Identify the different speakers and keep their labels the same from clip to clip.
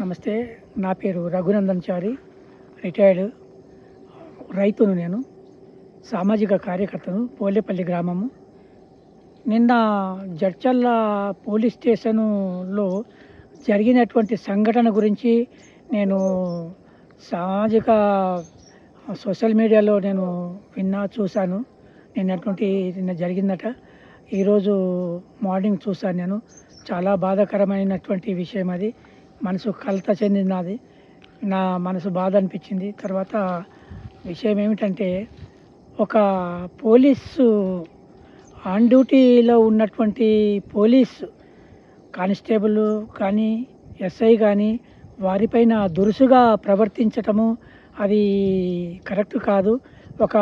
Speaker 1: నమస్తే నా పేరు రఘునందన్ చారి రిటైర్డ్ రైతును నేను సామాజిక కార్యకర్తను పోలేపల్లి గ్రామము. నిన్న జడ్చల్ల పోలీస్ స్టేషనులో జరిగినటువంటి సంఘటన గురించి నేను సామాజిక సోషల్ మీడియాలో నేను విన్నా చూశాను. నిన్నటువంటి నిన్న జరిగిందట. ఈరోజు మార్నింగ్ చూశాను నేను. చాలా బాధాకరమైనటువంటి విషయం అది. మనసు కలత చెందినది. నా మనసు బాధ అనిపించింది. తర్వాత విషయం ఏమిటంటే ఒక పోలీసు ఆన్ డ్యూటీలో ఉన్నటువంటి పోలీస్ కానిస్టేబుల్ కానీ ఎస్ఐ కానీ వారిపైన దురుసుగా ప్రవర్తించటము అది కరెక్ట్ కాదు. ఒక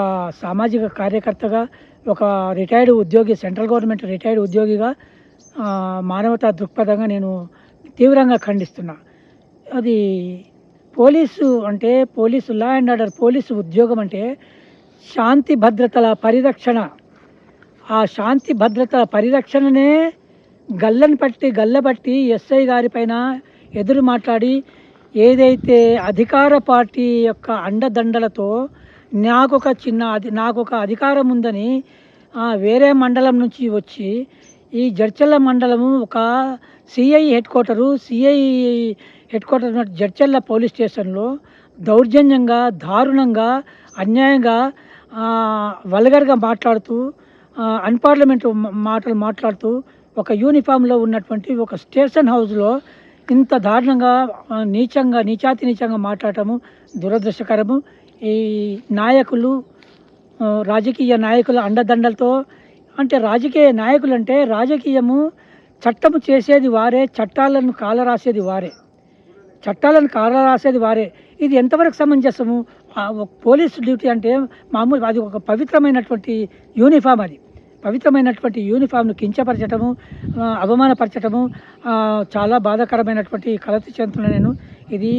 Speaker 1: సామాజిక కార్యకర్తగా ఒక రిటైర్డ్ ఉద్యోగి సెంట్రల్ గవర్నమెంట్ రిటైర్డ్ ఉద్యోగిగా మానవతా దృక్పథంగా నేను తీవ్రంగా ఖండిస్తున్నా. అది పోలీసు అంటే police law and order police ఉద్యోగం అంటే శాంతి భద్రతల పరిరక్షణ. ఆ శాంతి భద్రతల పరిరక్షణనే గల్లని పట్టి గల్లబట్టి ఎస్ఐ గారి పైన ఎదురు మాట్లాడి ఏదైతే అధికార పార్టీ యొక్క అండదండలతో నాకు ఒక చిన్న అది నాకు ఒక అధికారం ఉందని వేరే మండలం నుంచి వచ్చి ఈ జడ్చల్ల మండలము ఒక CI head quarter CI head quarter Jadcherla police స్టేషన్లో దౌర్జన్యంగా దారుణంగా అన్యాయంగా వల్గర్గా మాట్లాడుతూ అన్పార్లమెంట్ మాటలు మాట్లాడుతూ ఒక యూనిఫామ్లో ఉన్నటువంటి ఒక స్టేషన్ హౌస్లో ఇంత దారుణంగా నీచంగా నీచాతి నీచంగా మాట్లాడటము దురదృష్టకరము. ఈ నాయకులు రాజకీయ నాయకుల అండదండలతో అంటే రాజకీయ నాయకులు అంటే రాజకీయము చట్టము చేసేది వారే చట్టాలను కాలరాసేది వారే. చట్టాలను కాల రాసేది వారే. ఇది ఎంతవరకు సమంజసము? పోలీసు డ్యూటీ అంటే మామూలు అది ఒక పవిత్రమైనటువంటి యూనిఫామ్ అది. పవిత్రమైనటువంటి యూనిఫామ్ను కించపరచటము అవమానపరచటము చాలా బాధాకరమైనటువంటి కలత చెందుతున్నా నేను. ఇది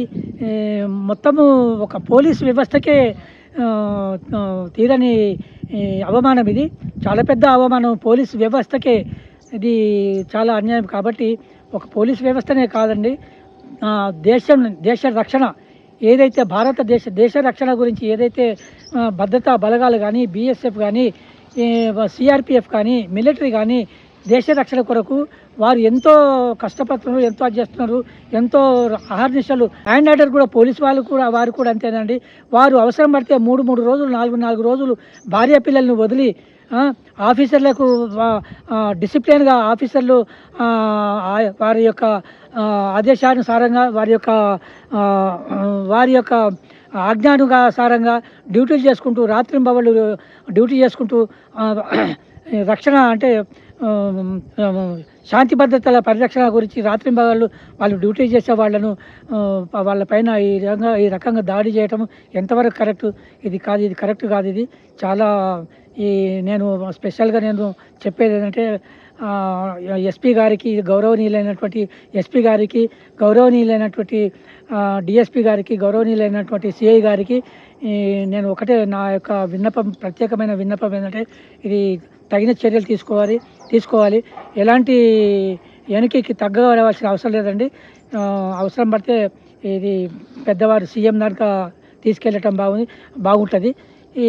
Speaker 1: మొత్తము ఒక పోలీసు వ్యవస్థకే తీరని అవమానం ఇది చాలా పెద్ద అవమానం. పోలీస్ వ్యవస్థకే ఇది చాలా అన్యాయం. కాబట్టి ఒక పోలీస్ వ్యవస్థనే కాదండి. దేశం దేశ రక్షణ. ఏదైతే భారతదేశ దేశ రక్షణ గురించి ఏదైతే భద్రతా బలగాలు కానీ బీఎస్ఎఫ్ కానీ సిఆర్పిఎఫ్ కానీ మిలిటరీ కానీ దేశ రక్షణ కొరకు వారు ఎంతో కష్టపడుతున్నారు ఎంతో చేస్తున్నారు ఎంతో అహర్నిశలు హ్యాండ్ ఆర్డర్ కూడా పోలీస్ వాళ్ళు కూడా వారు కూడా అంతేనండి. వారు అవసరం పడితే మూడు మూడు రోజులు నాలుగు నాలుగు రోజులు భార్య పిల్లల్ని వదిలి ఆఫీసర్లకు డిసిప్లిన్గా ఆఫీసర్లు వారి యొక్క ఆదేశానుసారంగా వారి యొక్క వారి యొక్క ఆజ్ఞానుసారంగా డ్యూటీలు చేసుకుంటూ రాత్రింబవళ్ళు డ్యూటీ చేసుకుంటూ రక్షణ అంటే శాంతి భద్రతల పరిరక్షణ గురించి రాత్రింబవళ్ళు వాళ్ళు డ్యూటీ చేసే వాళ్ళను వాళ్ళపైన ఈ రకంగా ఈ రకంగా దాడి చేయటం ఎంతవరకు కరెక్ట్? ఇది కాదు ఇది కరెక్ట్ కాదు ఇది చాలా ఈ నేను స్పెషల్గా నేను చెప్పేది ఏంటంటే ఎస్పీ గారికి గౌరవనీయులైనటువంటి ఎస్పీ గారికి గౌరవనీయులైనటువంటి డిఎస్పీ గారికి గౌరవనీయులైనటువంటి సిఐ గారికి నేను ఒకటే నా యొక్క విన్నపం ప్రత్యేకమైన విన్నపం ఏంటంటే ఇది తగిన చర్యలు తీసుకోవాలి తీసుకోవాలి. ఎలాంటి వెనుకకి తగ్గవలసిన అవసరం లేదండి. అవసరం పడితే ఇది పెద్దవారు సీఎం దాకా తీసుకెళ్ళటం బాగుంది బాగుంటుంది. ఈ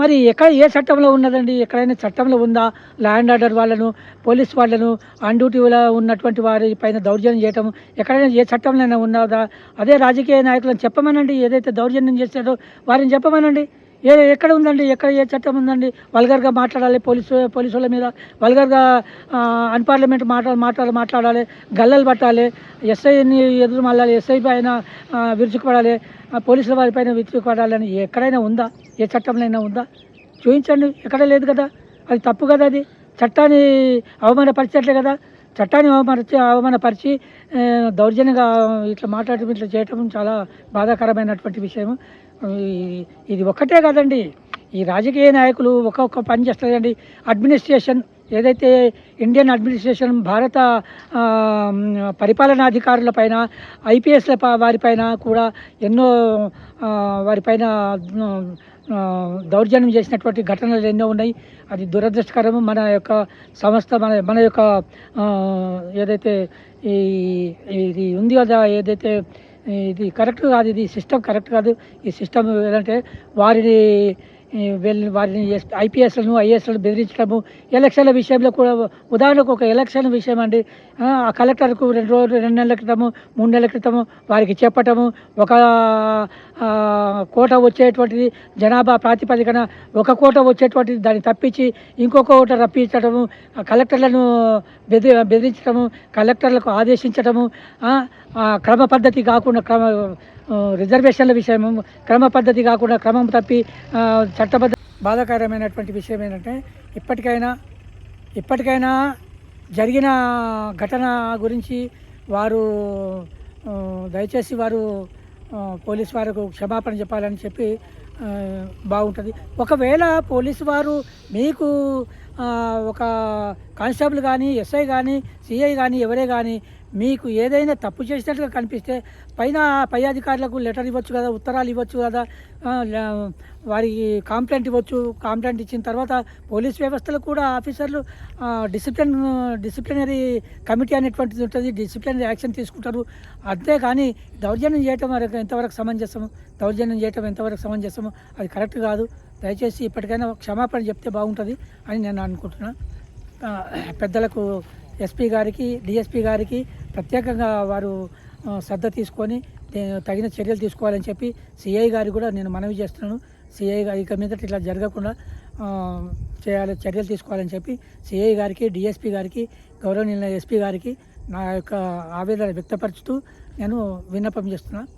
Speaker 1: మరి ఎక్కడ ఏ చట్టంలో ఉన్నదండి? ఎక్కడైనా చట్టంలో ఉందా? ల్యాండ్ ఆర్డర్ వాళ్ళను పోలీస్ వాళ్ళను ఆన్ డ్యూటీలో ఉన్నటువంటి వారి పైన దౌర్జన్యం చేయటం ఎక్కడైనా ఏ చట్టంలోనైనా ఉన్నదా? అదే రాజకీయ నాయకులను చెప్పమనండి. ఏదైతే దౌర్జన్యం చేశారో వారిని చెప్పమనండి. ఏ ఎక్కడ ఉందండి? ఎక్కడ ఏ చట్టం ఉందండి? వల్గర్గా మాట్లాడాలి పోలీసు పోలీసుల మీద వల్గర్గా అన్పార్లమెంట్ మాట్లా మాట్లాడ మాట్లాడాలి గల్లలు పట్టాలి ఎస్ఐని ఎదురు మళ్ళాలి ఎస్ఐ పైన విరుచుకుపడాలి పోలీసుల వారి పైన విరుచుకుపడాలని ఎక్కడైనా ఉందా? ఏ చట్టంలో ఉందా? చూపించండి ఎక్కడ లేదు కదా. అది తప్పు కదా అది. చట్టాన్ని అవమానపరిచేట్లే కదా. చట్టాన్ని అవమానపరిచి అవమానపరిచి దౌర్జన్యంగా ఇట్లా మాట్లాడటం ఇట్లా చేయటం చాలా బాధాకరమైనటువంటి విషయం ఇది ఒక్కటే కాదండి. ఈ రాజకీయ నాయకులు ఒక్కొక్క పని చేస్తారండి. అడ్మినిస్ట్రేషన్ ఏదైతే ఇండియన్ అడ్మినిస్ట్రేషన్ భారత పరిపాలనాధికారుల పైన ఐపీఎస్ల వారిపైన కూడా ఎన్నో వారిపైన దౌర్జన్యం చేసినటువంటి ఘటనలు ఎన్నో ఉన్నాయి. అది దురదృష్టకరం మన యొక్క సంస్థ మన మన యొక్క ఏదైతే ఈ ఇది ఉంది కదా ఏదైతే ఇది కరెక్ట్ కాదు ఇది సిస్టమ్ కరెక్ట్ కాదు. ఈ సిస్టమ్ ఏదంటే వారిని వెళ్ళి వారిని ఐపీఎస్లను ఐఏఎస్లను బెదిరించడము ఎలక్షన్ల విషయంలో కూడా ఉదాహరణకు ఒక ఎలక్షన్ విషయం అండి ఆ కలెక్టర్కు రెండు రోజులు రెండు నెలల క్రితము మూడు నెలల క్రితము వారికి చెప్పటము ఒక కోట వచ్చేటువంటిది జనాభా ప్రాతిపదికన ఒక కోట వచ్చేటువంటిది దాన్ని తప్పించి ఇంకొక కోట రప్పించడము కలెక్టర్లను బెదిరి బెదిరించడము కలెక్టర్లకు ఆదేశించడము క్రమ పద్ధతి కాకుండా క్రమ రిజర్వేషన్ల విషయం క్రమ పద్ధతి కాకుండా క్రమం తప్పి చట్టబద్ధ బాధాకరమైనటువంటి విషయం ఏంటంటే ఇప్పటికైనా ఇప్పటికైనా జరిగిన ఘటన గురించి వారు దయచేసి వారు పోలీసు పోలీస్ వారికి క్షమాపణ చెప్పాలని చెప్పి బాగుంటుంది. ఒకవేళ పోలీసు వారు మీకు ఒక కానిస్టేబుల్ కానీ ఎస్ఐ కానీ సిఐ కానీ ఎవరే కానీ మీకు ఏదైనా తప్పు చేసినట్టుగా కనిపిస్తే పైన పై అధికారులకు లెటర్ ఇవ్వచ్చు కదా ఉత్తరాలు ఇవ్వచ్చు కదా వారికి కాంప్లైంట్ ఇవ్వచ్చు కాంప్లైంట్ ఇచ్చిన తర్వాత పోలీస్ వ్యవస్థలో కూడా ఆఫీసర్లు డిసిప్లిన్ డిసిప్లినరీ కమిటీ అనేటువంటిది ఉంటుంది డిసిప్లినరీ యాక్షన్ తీసుకుంటారు. అంతే కానీ దౌర్జన్యం చేయటం వరకు ఎంతవరకు సమంజసము దౌర్జన్యం చేయటం ఎంతవరకు సమంజసము అది కరెక్ట్ కాదు. దయచేసి ఇప్పటికైనా క్షమాపణ చెప్తే బాగుంటుంది అని నేను అనుకుంటున్నాను పెద్దలకు ఎస్పీ గారికి డిఎస్పీ గారికి ప్రత్యేకంగా వారు శ్రద్ధ తీసుకొని తగిన చర్యలు తీసుకోవాలని చెప్పి సిఐ గారికి కూడా నేను మనవి చేస్తున్నాను. సిఐ గారు ఇక మీదట ఇట్లా జరగకుండా చేయాలి చర్యలు తీసుకోవాలని చెప్పి సిఐ గారికి డిఎస్పీ గారికి గౌరవనీయుల ఎస్పీ గారికి నా యొక్క ఆవేదన వ్యక్తపరుచుతూ నేను విన్నపం చేస్తున్నాను